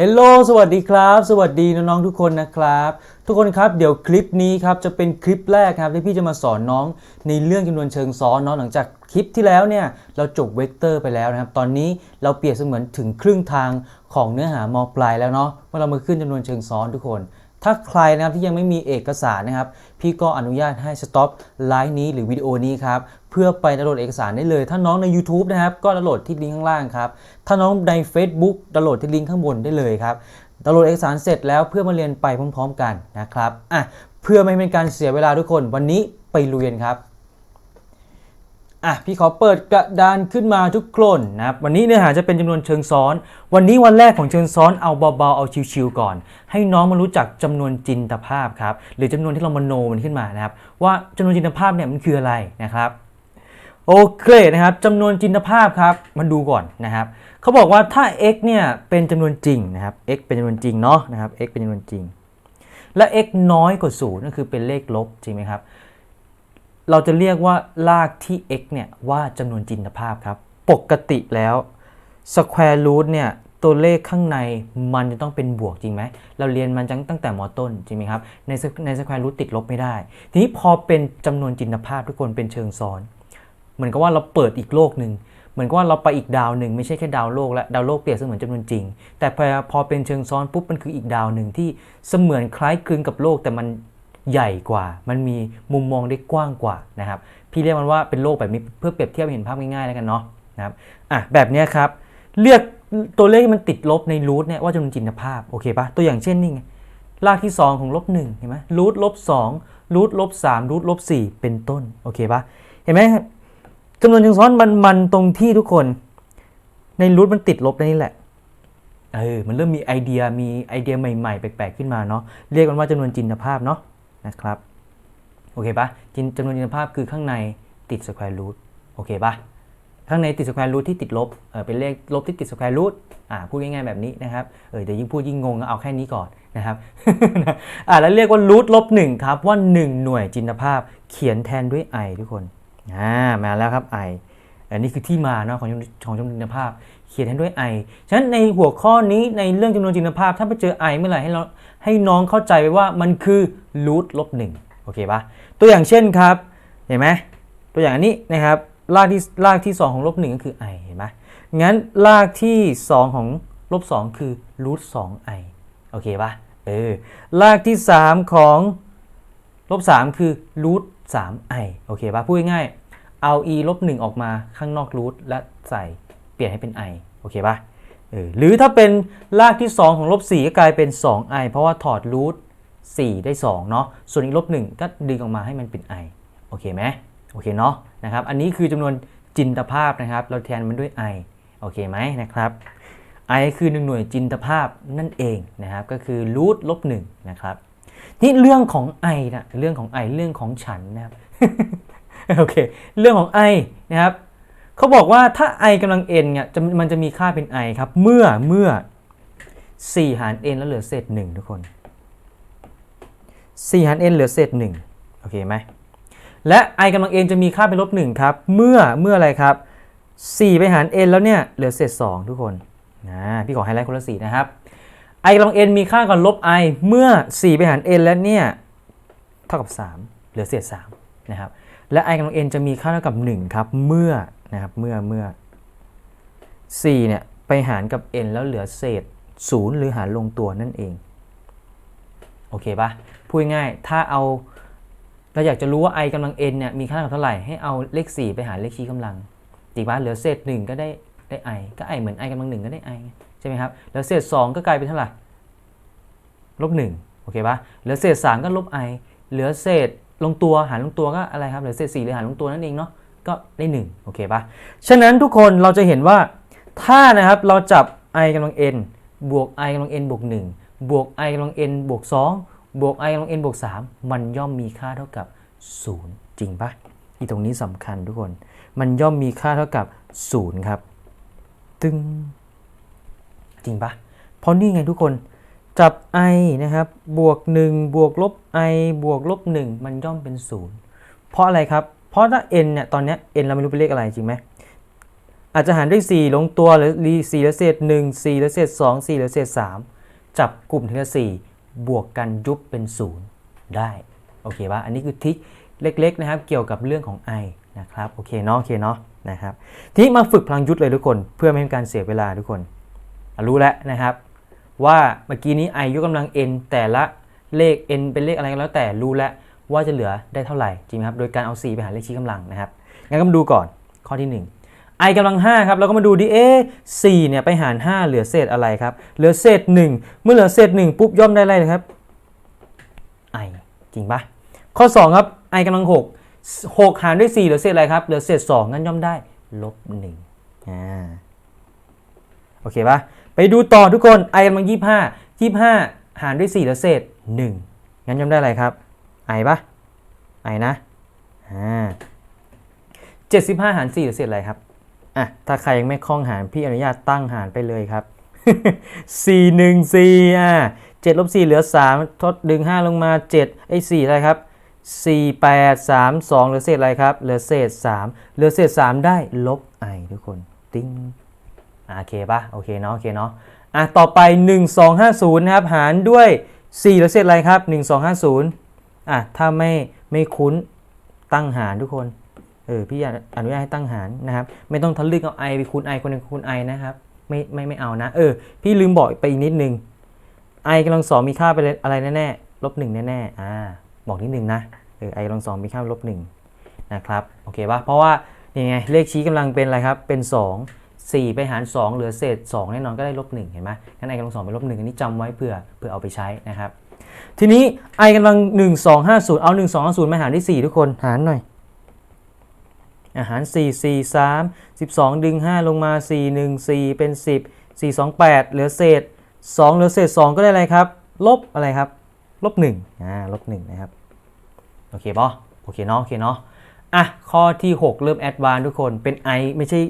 เฮลโลสวัสดีครับ สวัสดีน้องๆทุกคนนะครับ ทุกคนครับเดี๋ยวคลิปนี้ครับจะเป็นคลิปแรกครับที่พี่จะมาสอนน้องในเรื่องจำนวนเชิงซ้อนเนาะหลังจากคลิปที่แล้วเนี่ยเราจบเวกเตอร์ไปแล้วนะครับ ตอนนี้เราเปรียบเสมือนถึงครึ่งทางของเนื้อหามปลายแล้วเนาะเมื่อเรามาขึ้นจำนวนเชิงซ้อนทุกคน ถ้าใครนะครับที่ยังไม่มีเอกสารนะครับ พี่ก็อนุญาตให้สต็อปไลฟ์นี้หรือวิดีโอนี้ครับ เพื่อไปดาวน์โหลดเอกสารได้เลย ถ้าน้องใน YouTube นะครับ ก็ดาวน์โหลดที่ลิงก์ข้างล่างครับ ถ้าน้องใน Facebook ดาวน์โหลดที่ลิงก์ข้างบนได้เลยครับดาวน์โหลดเอกสารเสร็จแล้วเพื่อมาเรียนไปพร้อม ๆ กันนะครับอะเพื่อไม่เป็นการเสียเวลาทุกคน วันนี้ไปลุยนครับอะพี่ขอเปิดกระดานขึ้นมาทุกคนนะครับวันนี้เนื้อหาจะเป็นจำนวนเชิงซ้อน วันนี้วันแรกของเชิงซ้อนเอาเบาๆเอาชิวๆก่อน ให้น้องมารู้จักจำนวนจินตภาพครับหรือจำนวนที่เรามโนมันขึ้นมานะครับว่าจำนวนจินตภาพเนี่ยมันคืออะไรนะครับ โอเคนะครับจำนวนจินตภาพครับมาดูก่อนนะครับเขาบอกว่าถ้า x เนี่ยเป็นจำนวนจริงนะครับ x เป็นจำนวนจริงเนาะนะครับ x เป็นจำนวนจริง และ x น้อยกว่า0ก็คือเป็นเลขลบจริงไหมครับ เราจะเรียกว่าลากที่ x เนี่ยว่าจำนวนจินตภาพครับ ปกติแล้ว square root เนี่ยตัวเลขข้างในมันจะต้องเป็นบวกจริงไหม เราเรียนมันตั้งแต่มต้นจริงไหมครับ ในใน square root ติดลบไม่ได้ ทีนี้พอเป็นจำนวนจินตภาพทุกคนเป็นเชิงซ้อน เหมือนกับว่าเราเปิดอีกโลกหนึ่งเหมือนกับว่าเราไปอีกดาวหนึ่งไม่ใช่แค่ดาวโลกและดาวโลกเปรียบเสมือนจำนวนจริง แต่พอเป็นเชิงซ้อนปุ๊บมันคืออีกดาวหนึ่งที่เสมือนคล้ายคลึงกับโลกแต่มันใหญ่กว่า มันมีมุมมองได้กว้างกว่านะครับ พี่เรียกมันว่าเป็นโลกแบบนี้เพื่อเปรียบเทียบเห็นภาพง่ายๆแล้วกันเนาะนะครับอะแบบนี้ครับเรียกตัวเลขที่มันติดลบในรูทเนี่ยว่าจำนวนจินตภาพโอเคปะตัวอย่างเช่นนี่ไงรากที่ 2 ของลบ1เห็นไหมรูทลบ2รูทลบ3รูทลบ4เป็นต้นโอเคปะเห็นไหม ครับจำนวนเชิงซ้อนมันมันตรงที่ทุกคน ในรูทมันติดลบนี่แหละเออมันเริ่มมีไอเดียมีไอเดียใหม่ๆ แปลกๆขึ้นมาเนาะเรียกมันว่าจำนวนจินตภาพเนาะนะครับโอเคปะจินจำนวนจินตภาพคือข้างในติดสแควร์รูทโอเคปะข้างในติดสแควร์รูทที่ติดลบเออเป็นเลขลบที่ติดสแควร์รูทอ่าพูดง่ายๆแบบนี้นะครับเออเดี๋ยวยิ่งพูดยิ่งงงเอาแค่นี้ก่อนนะครับอ่าแล้วเรียกว่ารูทลบหนึ่งครับว่า 1 หน่วยจินตภาพเขียนแทนด้วย i ทุกคน อ่ามาแล้วครับ i อันนี้คือที่มาเนาะของของจำนวนจินตภาพ เขียนให้ด้วย i ฉะนั้นในหัวข้อนี้ในเรื่องจำนวนจินตภาพ ถ้าไปเจอ i เมื่อไหร่ให้เราให้น้องเข้าใจไปว่ามันคือรูทลบหนึ่งโอเคปะตัวอย่างเช่นครับ เห็นไหมตัวอย่างอันนี้นะครับรากที่รากที่ 2 ของลบหนึ่งก็คือ i เห็นไหมงั้นรากที่ 2 ของลบ2คือรูทสอง i โอเคปะเออรากที่ 3 ของลบ3คือรูท สาม i โอเคปะพูดง่ายๆเอา e ลบ1ออกมาข้างนอกรูทและใส่เปลี่ยนให้เป็น i โอเคปะเออหรือถ้าเป็นรากที่ 2 ของลบ4ก็กลายเป็น 2i เพราะว่าถอดรูท4ได้2เนาะส่วนอีกลบ1ก็ดึงออกมาให้มันเป็น i โอเคไหมโอเคเนาะนะครับอันนี้คือจำนวนจินตภาพนะครับ เราแทนมันด้วย i โอเคไหมนะครับ i คือหนึ่งหน่วยจินตภาพนั่นเองนะครับ ก็คือรูทลบหนึ่งนะครับ นี่เรื่องของ i นะเรื่องของ i เรื่องของฉันนะครับโอเคเรื่องของ i นะครับเขาบอกว่าถ้า i กำลัง n เนี่ยมันจะมีค่าเป็น i ครับเมื่อเมื่อ 4 หาร n แล้วเหลือเศษ 1 ทุกคน 4 หาร n เหลือเศษ1โอเคไหมและ i กำลัง n จะมีค่าเป็นลบ1ครับ เมื่อเมื่ออะไรครับ 4 ไปหาร n แล้วเนี่ยเหลือเศษ 2 ทุกคนนะพี่ขอไฮไลท์คนละสีนะครับ i กำลัง n มีค่ากับลบ i เมื่อ 4 ไปหาร n แล้วเนี่ย เท่ากับ 3 เหลือเศษ3นะครับ และ i กำลัง n จะมีค่าเท่ากับ 1 ครับ เมื่อนะครับ เมื่อเมื่อ4เนี่ย ไปหารกับ n แล้วเหลือเศษ 0 หรือหารลงตัวนั่นเอง โอเคปะพูดง่าย ถ้าเอาเราอยากจะรู้ว่า i กำลัง n เนี่ย มีค่าเท่ากับเท่าไหร่ ให้เอาเลข 4 ไปหารเลขชี้กำลังจริงปะเหลือเศษ 1 ก็ได้ได้ i ก็ i เหมือน i กำลัง 1 ก็ได้ i ใช่ไหมครับเหลือเศษ 2 ก็กลายเป็นเท่าไหร่ลบ1โอเคปะเหลือเศษ 3 ก็ลบ i เหลือเศษลงตัวหารลงตัวก็อะไรครับเหลือเศษ4หรือหารลงตัวนั่นเองเนาะก็ได้1โอเคปะฉะนั้นทุกคนเราจะเห็นว่าถ้านะครับเราจับ i กำลัง n บวก i กำลัง n บวก1บวก i กำลัง n บวก2บวก i กำลัง n บวก3มันย่อมมีค่าเท่ากับ 0 จริงปะอีตรงนี้สำคัญทุกคน มันย่อมมีค่าเท่ากับ 0 ครับ ตึ้ง จริงปะเพราะนี่ไงทุกคนจับ i นะครับบวก 1 บวกลบ i บวกลบ 1 มันย่อมเป็น 0 เพราะอะไรครับ เพราะถ้า n เนี่ยตอนนี้ n เราไม่รู้เป็นเลขอะไรจริงไหมอาจจะหารด้วย 4 ลงตัวหรือ4เหลือเศษ 1 4เหลือเศษ 2 4เหลือเศษ 3 จับกลุ่มทีละ4บวกกันยุบเป็น 0 ได้ โอเคปะอันนี้คือทริคเล็กๆนะครับเกี่ยวกับเรื่องของ i นะครับโอเคเนาะโอเคเนาะนะครับทีนี้มาฝึกพลังยุทธเลยทุกคน เพื่อไม่ให้การเสียเวลาทุกคน รู้แล้วนะครับ ว่าเมื่อกี้นี้ i ยกกำลัง n แต่ละเลข n เป็นเลขอะไรก็แล้วแต่รู้แล้วว่าจะเหลือได้เท่าไหร่จริงไหมครับ โดยการเอา 4 ไปหารเลขชี้กำลังนะครับงั้นก็มาดูก่อนข้อที่ 1 i กำลัง5ครับเราก็มาดูดิเอ๊ะ4เนี่ยไปหาร 5 เหลือเศษอะไรครับ เหลือเศษ 1 เมื่อเหลือเศษ 1 ปุ๊บย่อมได้อะไรเลยครับ i จริงปะข้อ 2 ครับ i กำลัง 6 6 หารด้วย 4 เหลือเศษอะไรครับ เหลือเศษ 2 งั้นย่อมได้ลบ1อ่าโอเคปะ ไปดูต่อทุกคน i กำลัง25 25หารด้วย4เหลือเศษ1งั้นย่อมได้อะไรครับ i ปะ i นะอ่า75หาร4เหลือเศษอะไรครับอะถ้าใครยังไม่คล่องหารพี่อนุญาตตั้งหารไปเลยครับ4 1 4อะ7ลบ4เหลือ3ทดดึง5ลงมา7ไอ้4อะไรครับ4 8 3 2เหลือเศษอะไรครับ เหลือเศษ3เหลือเศษ3ได้ลบ i ทุกคน ติ้ง โอเคปะโอเคเนาะโอเคเนาะอะต่อไป 1 2 5 0นะครับหารด้วย4เหลือเศษอะไรครับ 1 2 5 0อะถ้าไม่ไม่คุ้นตั้งหารทุกคนเออพี่อนุญาตให้ตั้งหารนะครับ ไม่ต้องทะลึ่งเอา i ไปคูณ i คนหนึงคูณ i นะครับไม่ไม่ไม่เอานะเออพี่ลืมบอกไปอีกนิดนึง i กำลังสองมีค่าไปอะไรแน่ๆลบหนึ่งแน่ๆอ่าบอกนิดนึงนะเออ i กำลังสองมีค่าลบหนึ่งนะครับโอเคปะเพราะว่านี่ไงเลขชี้กำลังเป็นอะไรครับเป็น 2 4 ไปหาร 2 เหลือเศษ 2 แน่นอนก็ได้ลบ1เห็นไหมงั้น i กำลังสองเป็นลบ1อันนี้จำไว้เพื่อเพื่อเอาไปใช้นะครับ ทีนี้ i กำลัง 1 2 5 0 เอา 1 2 5 0 มาหารด้วย 4 ทุกคนหารหน่อยอาหาร 4 4 3 12 ดึง 5 ลงมา 4 1 4 เป็น 10 4 2 8 เหลือเศษ 2 เหลือเศษ 2 ก็ได้อะไรครับ ลบอะไรครับ ลบ1อ่าลบ1นะครับ โอเคป่ะโอเคเนาะโอเคเนาะอะ ข้อที่ 6 เริ่มแอดวานทุกคนเป็น i ไม่ใช่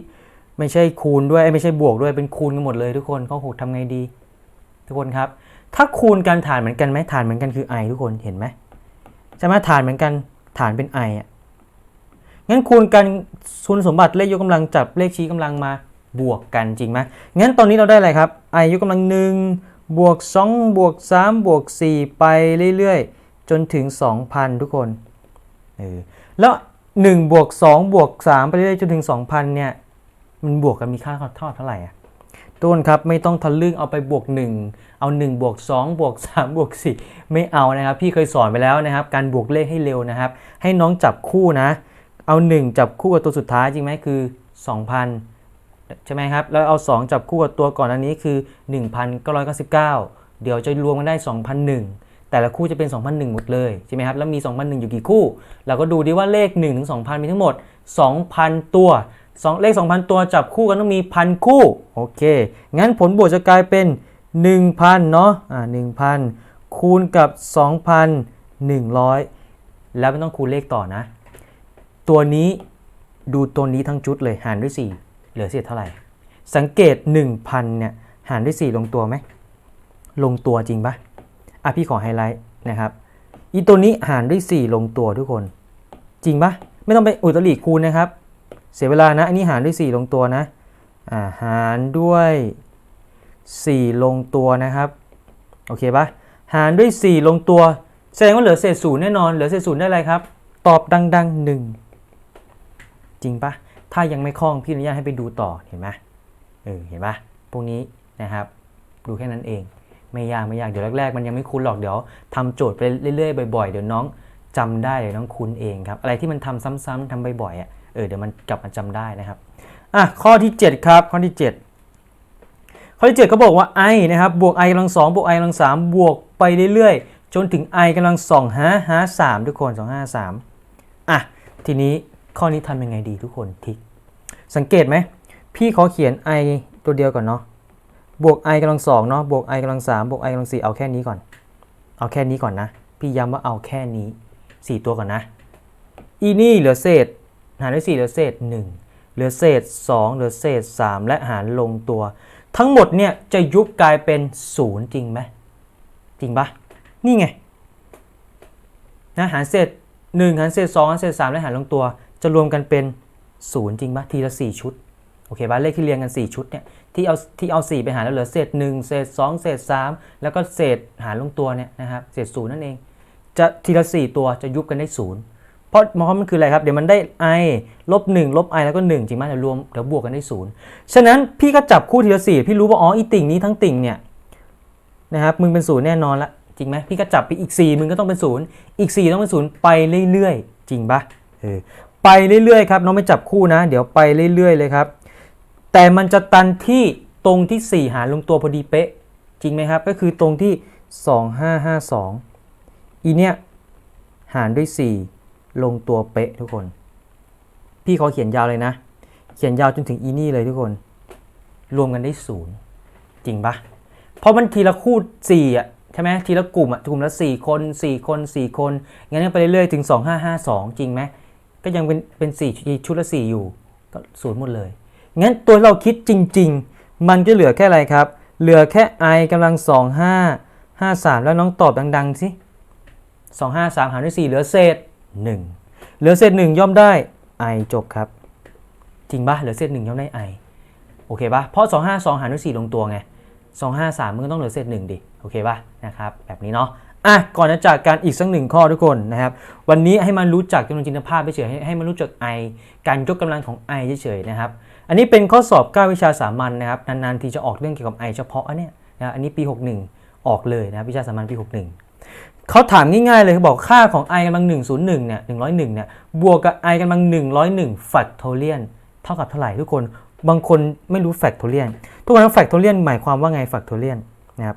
ไม่ใช่คูณด้วยไม่ใช่บวกด้วยเป็นคูณกันหมดเลยทุกคนข้อ6ทำไงดี ทุกคนครับ ถ้าคูณกันฐานเหมือนกันไหมฐานเหมือนกันคือ i ทุกคนเห็นไหมใช่ไหมฐานเหมือนกันฐานเป็น i อะงั้นคูณกันคุณสมบัติเลขยกกำลังจับเลขชี้กำลังมาบวกกันจริงไหมงั้นตอนนี้เราได้อะไรครับ i ยกกำลัง1บวก2บวก3บวก4ไปเรื่อยๆ จนถึง 2,000 ทุกคน เออ แล้ว1บวก2บวก3ไปเรื่อยๆ จนถึง 2,000 เนี่ย มันบวกกันมีค่าเท่าเท่าไหร่อะต้นครับไม่ต้องทะลึ่งเอาไปบวก 1 เอา 1 บวก 2 บวก 3 บวก 4 ไม่เอานะครับ พี่เคยสอนไปแล้วนะครับ การบวกเลขให้เร็วนะครับ ให้น้องจับคู่นะ เอา 1 จับคู่กับตัวสุดท้ายจริงไหมคือ 2,000 ใช่ไหมครับ แล้วเอา 2 จับคู่กับตัวก่อนอันนี้คือ 1,999 เดี๋ยวจะรวมกันได้ 2,001 แต่ละคู่จะเป็น 2,001 หมดเลยใช่ไหมครับ แล้วมี 2,001 อยู่กี่คู่ เราก็ดูดีว่าเลข1ถึง2,000 มีทั้งหมด 2,000 ตัว 2 เลข 2,000 ตัวจับคู่กันต้องมี1,000คู่โอเคงั้นผลบวกจะกลายเป็น 1,000 เนาะอ่า1,000 คูณกับ 2,100 แล้วไม่ต้องคูณเลขต่อนะ ตัวนี้ดูตัวนี้ทั้งชุดเลยหารด้วย 4 เหลือเศษเท่าไหร่ สังเกต 1,000 เนี่ยหารด้วย 4 ลงตัวไหม ลงตัวจริงปะอะพี่ขอไฮไลท์นะครับอีตัวนี้หารด้วย 4 ลงตัวทุกคน จริงปะไม่ต้องไปอุตริคูณนะครับ เสียเวลานะ อันนี้หารด้วย 4 ลงตัวนะาหารด้วย 4 ลงตัวนะครับ โอเคปะหารด้วย 4 ลงตัว แสดงว่าเหลือเศษศูนย์แน่นอน เหลือเศษศูนย์ได้อะไรครับ ตอบดังๆ1จริงปะถ้ายังไม่คล่องพี่อนุญาตให้ไปดูต่อเห็นไหมเออเห็นปะพวกนี้นะครับ ดูแค่นั้นเอง ไม่ยากไม่ยากเดี๋ยวแรกๆ มันยังไม่คุ้นหรอกเดี๋ยวทำโจทย์ไปเรื่อยๆบ่อยๆเดี๋ยวน้องจำได้เดี๋ยวน้องคุ้นเองครับ อะไรที่มันทำซ้ำๆทำบ่อยๆอะ ออเดี๋ยวมันกลับมาจำได้นะครับอะข้อที่ 7 ครับ ข้อที่ 7 ข้อที่7เขาบอกว่า i นะครับบวก i กำลัง2บวก i กำลัง3บวกไปเรื่อยๆ จนถึง i กำลัง2หาหา3ทุกคน2 5 3อะทีนี้ข้อนี้ทำยังไงดีทุกคนทิก สังเกตไหมพี่ขอเขียน i ตัวเดียวก่อนเนาะบวก i กำลัง2เนาะบวก i กำลัง3บวก i กำลัง4เอาแค่นี้ก่อน เอาแค่นี้ก่อนนะ พี่ย้ำว่าเอาแค่นี้ 4 ตัวก่อนนะ อีนี่เหลือเศษ หารด้วย4เหลือเศษ 1 เหลือเศษ 2 เหลือเศษ 3 และหารลงตัว ทั้งหมดเนี่ยจะยุบกลายเป็น 0 จริงไหมจริงปะนี่ไงนะหารเศษ 1 หารเศษ 2 หารเศษ 3 และหารลงตัว จะรวมกันเป็น 0 จริงปะทีละ 4 ชุดโอเคปะเลขที่เรียงกัน 4 ชุดเนี่ยที่เอาที่เอา4ไปหารแล้วเหลือเศษ 1 เศษ 2 เศษ 3 แล้วก็เศษหารลงตัวเนี่ยนะครับเศษศูนย์นั่นเอง จะทีละ 4 ตัวจะยุบกันได้ศูนย์ เพราะเพราะมันคืออะไรครับ เดี๋ยวมันได้ i ลบ1ลบ i แล้วก็ 1 จริงไหมเดี๋ยวรวมเดี๋ยวบวกกันได้ศูนย์ฉะนั้นพี่ก็จับคู่ทีละ4พี่รู้ว่าอ๋ออีติ่งนี้ทั้งติ่งเนี่ยนะครับมึงเป็นศูนย์แน่นอนละจริงไหมพี่ก็จับไปอีก 4 มึงก็ต้องเป็นศูนย์อีก 4 ต้องเป็นศูนย์ไปเรื่อยๆ จริงปะเออไปเรื่อยๆครับน้องไม่จับคู่นะ เดี๋ยวไปเรื่อยๆเลยครับ แต่มันจะตันที่ตรงที่ 4 หารลงตัวพอดีเป๊ะ จริงไหมครับ ก็คือตรงที่ 2552 อีเนี่ยหารด้วย 4 ลงตัวเป๊ะทุกคน พี่ขอเขียนยาวเลยนะ เขียนยาวจนถึงอีนี่เลยทุกคน รวมกันได้0จริงปะเพราะมันทีละคู่4อะใช่ไหมทีละกลุ่มอะกลุ่มละ4คน4คน4คนงั้นไปเรื่อยๆถึง2552จริงไหมก็ยังเป็นเป็น4ชุดละ4อยู่ก็ศูนย์หมดเลยงั้นตัวเราคิดจริง ๆ มันก็เหลือแค่อะไรครับ เหลือแค่ i กำลัง25 53แล้วน้องตอบดังๆสิ253หารด้วย4เหลือเศษ 1 เหลือเศษ1ย่อมได้ i จบครับ จริงปะเหลือเศษ1ย่อมได้ i โอเคปะเพราะ 252 หารด้วย4ลงตัวไง 253 มันก็ต้องเหลือเศษ1ดิโอเคปะนะครับแบบนี้เนาะอะก่อนจะจากการอีกสักหนึ่งข้อทุกคนนะครับ วันนี้ให้มันรู้จักจำนวนจินตภาพเฉยให้ให้มันรู้จัก i การยกกำลังของ i เฉยๆนะครับอันนี้เป็นข้อสอบ 9 วิชาสามัญนะครับนานๆทีจะออกเรื่องเกี่ยวกับ i เฉพาะอันเนี้ยนะอันนี้ปี 61 ออกเลยนะวิชาสามัญปี 61 เขาถามง่ายๆเลยเขาบอกค่าของ i กำลัง 101เนี่ย101เนี่ยบวกกับ i กำลัง 101 factorial เท่ากับเท่าไหร่ทุกคน บางคนไม่รู้ factorial ทุกคนรู้ factorial หมายความว่าไง factorial นะครับ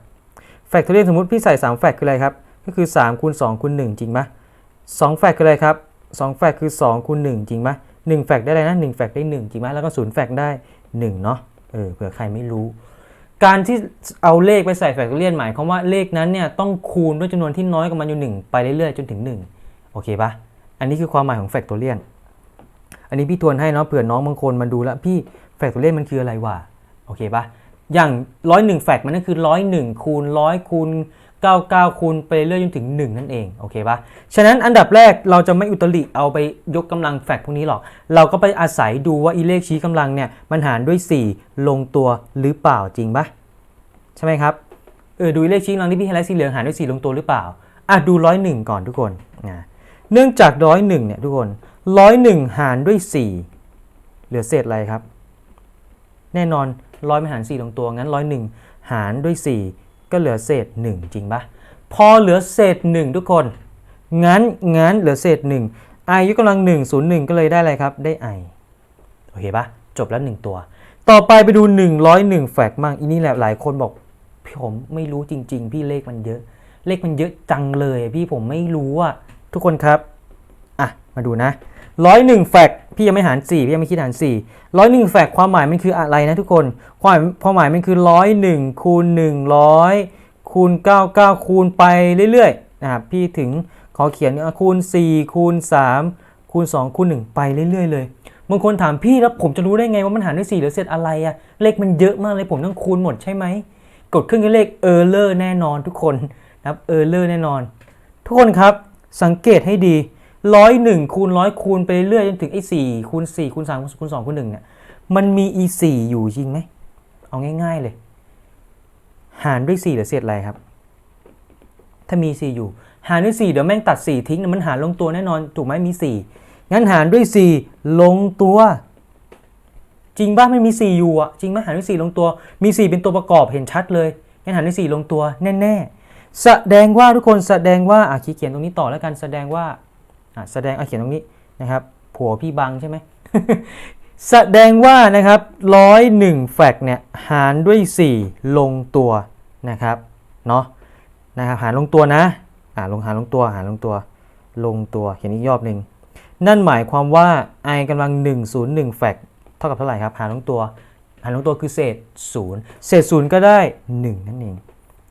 factorial สมมติพี่ใส่3แฟกคืออะไรครับ ก็คือ3คูณ2คูณ1จริงปะ2แฟกคืออะไรครับ2แฟกคือ2คูณ1จริงปะ1แฟกได้อะไรนะ1แฟกได้ 1 จริงไหมแล้วก็0แฟกได้1เนาะเออเผื่อใครไม่รู้ การที่เอาเลขไปใส่แฟกตอเรียนหมายความว่าเลขนั้นเนี่ยต้องคูณด้วยจำนวนที่น้อยกว่ามันอยู่ 1 ไปเรื่อยๆ จนถึง 1 โอเคปะอันนี้คือความหมายของแฟกตอเรียนอันนี้พี่ทวนให้เนาะเผื่อน้องบางคนมาดูแล้วพี่แฟกตอเรียนมันคืออะไรวะโอเคปะอย่างร้อยหนึ่งแฟกมันก็คือร้อยหนึ่งคูณร้อยคูณ 99คูณไปเรื่อยจนถึง 1 นั่นเองโอเคปะฉะนั้นอันดับแรกเราจะไม่อุตริเอาไปยกกำลังแฟกพวกนี้หรอก เราก็ไปอาศัยดูว่าอีเลขชี้กำลังเนี่ยมันหารด้วย 4 ลงตัวหรือเปล่าจริงปะใช่ไหมครับเออดูอีเลขชี้กำลังที่พี่ให้แล้วสีเหลืองหารด้วย 4 ลงตัวหรือเปล่าอะดูร้อยหนึ่งก่อนทุกคนนะเนื่องจากร้อยหนึ่งเนี่ยทุกคนร้อยหนึ่งหารด้วย 4 เหลือเศษอะไรครับ แน่นอนร้อยไม่หาร4ลงตัวงั้นร้อยหนึ่งหารด้วย 4 ก็เหลือเศษ 1 จริงปะพอเหลือเศษ 1 ทุกคน งั้น งั้นเหลือเศษ 1 i ยกกำลัง 1 0 1 ก็เลยได้อะไรครับ ได้ i โอเคปะจบแล้ว 1 ตัว ต่อไปไปดู 101 แฟกมั่งอีนี่แหละหลายคนบอกพี่ผมไม่รู้จริง ๆ พี่เลขมันเยอะ เลขมันเยอะจังเลย พี่ผมไม่รู้อะทุกคนครับ อะ มาดูนะ ร้อยหนึ่งแฟกพี่ยังไม่หาร4พี่ยังไม่คิดหาร4ร้อยหนึ่งแฟกความหมายมันคืออะไรนะทุกคน ความความหมายมันคือร้อยหนึ่งคูณหนึ่งร้อยคูณ99คูณไปเรื่อยๆนะครับพี่ถึงขอเขียนอ่คูณ4คูณ3คูณ2คูณ1ไปเรื่อยๆเลยบางคนถามพี่แล้วผมจะรู้ได้ไงว่ามันหารด้วย4หรือเศษอะไรอะเลขมันเยอะมากเลยผมต้องคูณหมดใช่ไหมกดเครื่องคิดเลขเออร์เลอร์แน่นอนทุกคนนะครับเออร์เลอร์แน่นอน ทุกคนครับสังเกตให้ดี ร้อยหนึ่งคูณร้อยคูณไปเรื่อยจนถึงไอ้สี่คูณสี่คูณสามคูณสองคูณหนึ่งเนี่ยมันมีอีสี่อยู่จริงไหมเอาง่าย ๆเลย หารด้วยสี่เหลือเศษอะไรครับ ถ้ามีสี่อยู่ หารด้วยสี่เดี๋ยวแม่งตัดสี่ทิ้งมันหารลงตัวแน่นอนถูกไหมมีสี่งั้นหารด้วยสี่ลงตัว จริงป่ะไม่มีสี่อยู่อะจริงไหมหารด้วยสี่ลงตัว มีสี่เป็นตัวประกอบเห็นชัดเลยงั้นหารด้วยสี่ลงตัวแน่ๆแสดงว่าทุกคนแสดงว่าอะขีเขียนตรงนี้ต่อแล้วกันแสดงว่า แสดงเอาเขียนตรงนี้นะครับผัวพี่บังใช่ไหมแสดงว่านะครับร้อยหนึ่งแฟกเนี่ยหารด้วย 4 ลงตัวนะครับเนาะนะครับหารลงตัวนะอ่าลงหารลงตัวหารลงตัวลงตัวเขียนอีกรอบหนึ่งนั่นหมายความว่า i กำลัง 101 แฟกเท่ากับเท่าไหร่ครับ หารลงตัว หารลงตัวคือเศษ 0 เศษ 0 ก็ได้ 1 นั่นเอง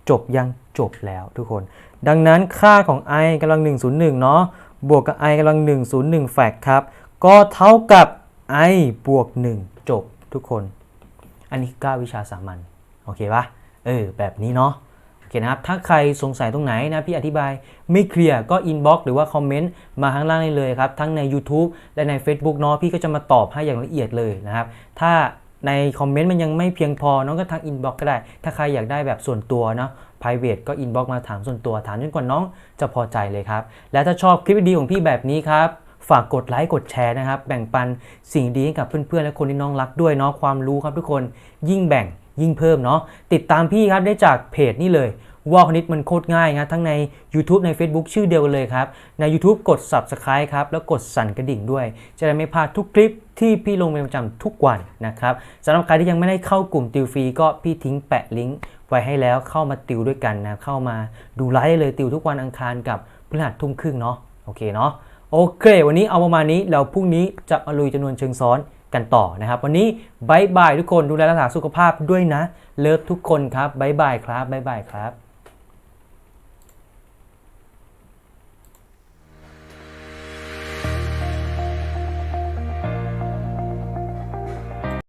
จบยังจบแล้วทุกคน ดังนั้นค่าของ i กำลัง 101 เนาะ บวกกับ i กำลัง 101 แฟกครับ ก็เท่ากับ i บวก 1 จบทุกคน อันนี้คือ9วิชาสามัญโอเคปะเออ แบบนี้เนาะโอเคนะครับ ถ้าใครสงสัยตรงไหนนะพี่อธิบายไม่เคลียร์ก็อินบ็อกซ์หรือว่าคอมเมนต์มาข้างล่างได้เลยครับ ทั้งใน YouTube และใน Facebook เนาะพี่ก็จะมาตอบให้อย่างละเอียดเลยนะครับ ถ้า ในคอมเมนต์มันยังไม่เพียงพอน้องก็ทักอินบ็อกก็ได้ ถ้าใครอยากได้แบบส่วนตัวเนาะ private ก็อินบ็อกมาถามส่วนตัวถามจนกว่าน้องจะพอใจเลยครับ และถ้าชอบคลิปดีๆของพี่แบบนี้ครับฝากกดไลค์กดแชร์นะครับ แบ่งปันสิ่งดีให้กับเพื่อนๆ และคนที่น้องรักด้วยเนาะความรู้ครับทุกคนยิ่งแบ่งยิ่งเพิ่มเนาะติดตามพี่ครับได้จากเพจนี่เลย ว่าคณิตมันโคตรง่ายครับทั้งใน YouTube ใน Facebook ชื่อเดียวกันเลยครับ ใน YouTube กด Subscribe ครับ แล้วกดสั่นกระดิ่งด้วย จะได้ไม่พลาดทุกคลิปที่พี่ลงเป็นประจำทุกวันนะครับสำหรับใครที่ยังไม่ได้เข้ากลุ่มติวฟรีก็พี่ทิ้งแปะลิงก์ไว้ให้แล้วเข้ามาติวด้วยกันนะเข้ามาดูไลฟ์ได้เลยติวทุกวันอังคารกับพฤหัสทุ่มครึ่งเนาะโอเคเนาะโอเค วันนี้เอาประมาณนี้แล้วพรุ่งนี้จะมาลุยจำนวนเชิงซ้อนกันต่อนะครับ วันนี้บายบายทุกคนดูแลรักษาสุขภาพด้วยนะ เลิฟทุกคนครับบายบายครับบายบายครับ